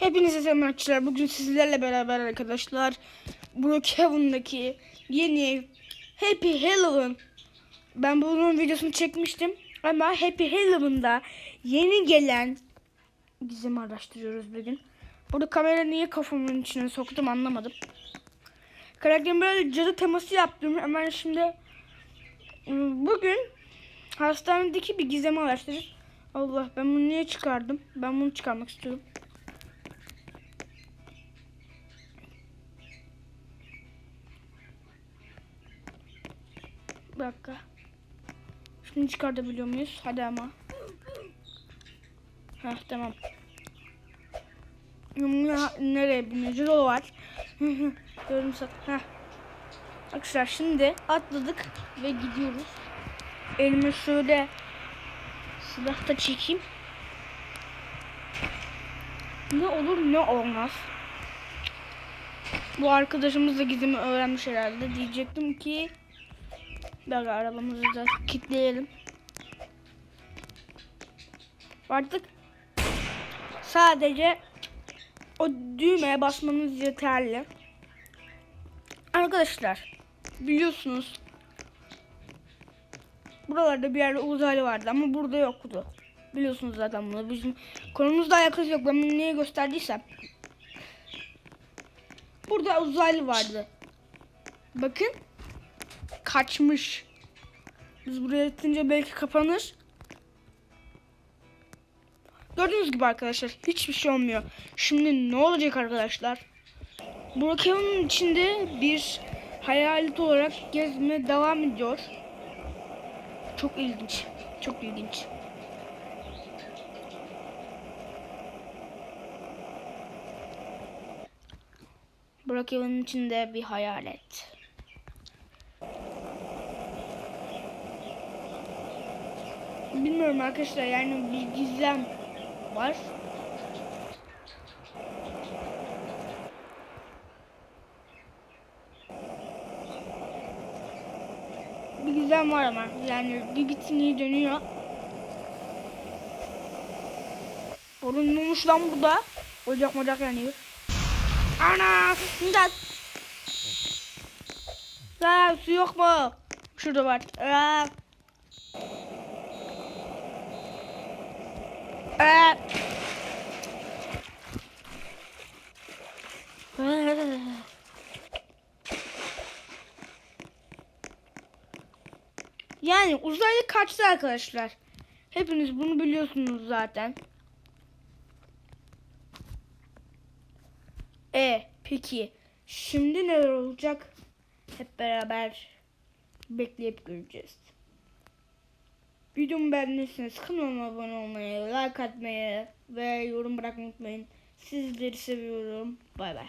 Hepinize selam arkadaşlar. Bugün sizlerle beraber arkadaşlar Brookhaven'daki yeni Happy Halloween ben bunun videosunu çekmiştim ama Happy Halloween'da yeni gelen gizemi araştırıyoruz bugün. Burada kamera niye kafamın içine soktum anlamadım. Karakterim böyle cadı teması yaptım. Hemen şimdi ıı, bugün hastanedeki bir gizemi araştırıyoruz. Allah ben bunu niye çıkardım? Ben bunu çıkarmak istiyorum. Bir dakika. Şimdi çıkartabiliyor muyuz? Hadi ama. Heh tamam. Ya, Nereye biniyoruz? Yol var. Yarım saat. Heh. Arkadaşlar şimdi atladık ve gidiyoruz. Elimi şöyle silahta çekeyim. Ne olur ne olmaz. Bu arkadaşımız da gizemi öğrenmiş herhalde. Diyecektim ki Böyle arabamızı da kilitleyelim. Artık sadece o düğmeye basmamız yeterli. Arkadaşlar biliyorsunuz buralarda bir yerde uzaylı vardı ama burada yoktu. Biliyorsunuz zaten bunu. Bizim konumuzla alakası yok. Ben bunu niye gösterdiysem. Burada uzaylı vardı. Bakın kaçmış. Biz buraya gidince belki kapanır. Gördüğünüz gibi arkadaşlar hiçbir şey olmuyor. Şimdi ne olacak arkadaşlar? Brookhaven'ın içinde bir hayalet olarak gezmeye devam ediyor. Çok ilginç. Çok ilginç. Brookhaven'ın içinde bir hayalet. Bilmiyorum arkadaşlar yani bir gizem var. Bir gizem var ama yani bir bitiniği dönüyor. Orunmuş lan bu da. Ocak mocak yanıyor. Ana! İmdat! Aa, su yok mu? Şurada var. Aa. Yani uzaylı kaçtı arkadaşlar. Hepiniz bunu biliyorsunuz zaten. E peki şimdi neler olacak? Hep beraber bekleyip göreceğiz. Videomu beğendiyseniz kanalıma abone olmayı, like atmayı ve yorum bırakmayı unutmayın. Sizleri seviyorum. Bay bay.